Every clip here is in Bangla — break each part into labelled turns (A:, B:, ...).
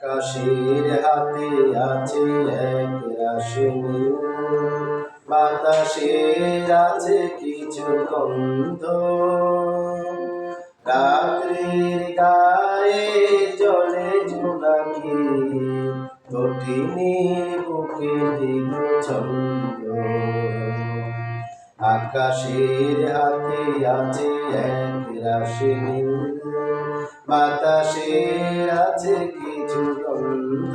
A: কাশির হাতে আছে এক রাশি নীল বাতাসে আছে কিছু গন্ধ। রাত্রির গায়ে জলে জোনাকি কঠিনীর বুকে দিল ছন্দ। আকাশের হাতে আছে এক রাশি বাতাসের বাতাসে আছে কিছু গন্ধ।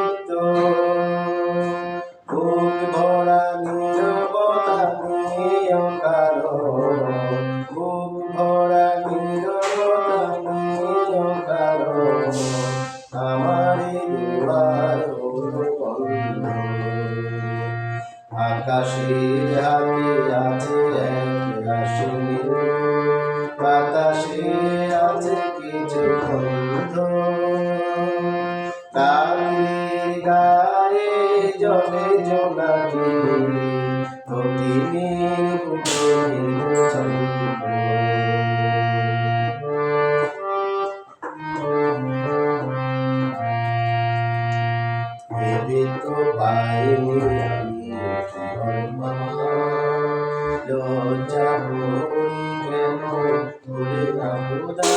A: আকাশের হাতে আছে এক রাশি বাতাসে আছে কিছু গন্ধ রাত্রির গায়ে জলে জোনাকি বুকে ভেবে তো খোদা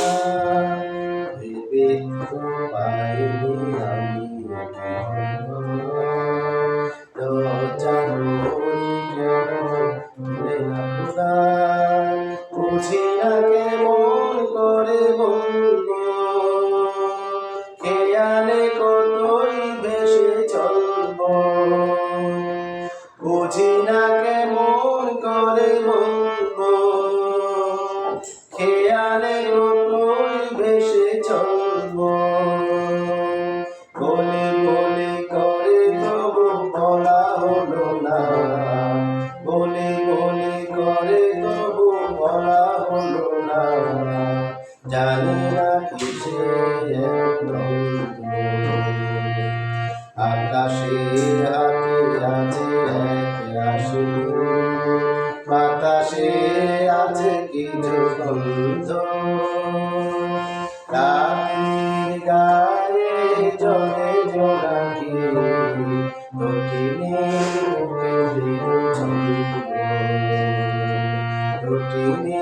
A: ভেবে তো পাইনি আমি বুঝি না কেমন করে বলব খেয়ালে কতই ভেসে চলব বুঝি না জানি না কিসের আকাশে হাতে আছে এক রাশি বাতাসে আছে কিছু গন্ধ রাতের গায়ে জলে জোড়াকি রুটিনে রুটিনে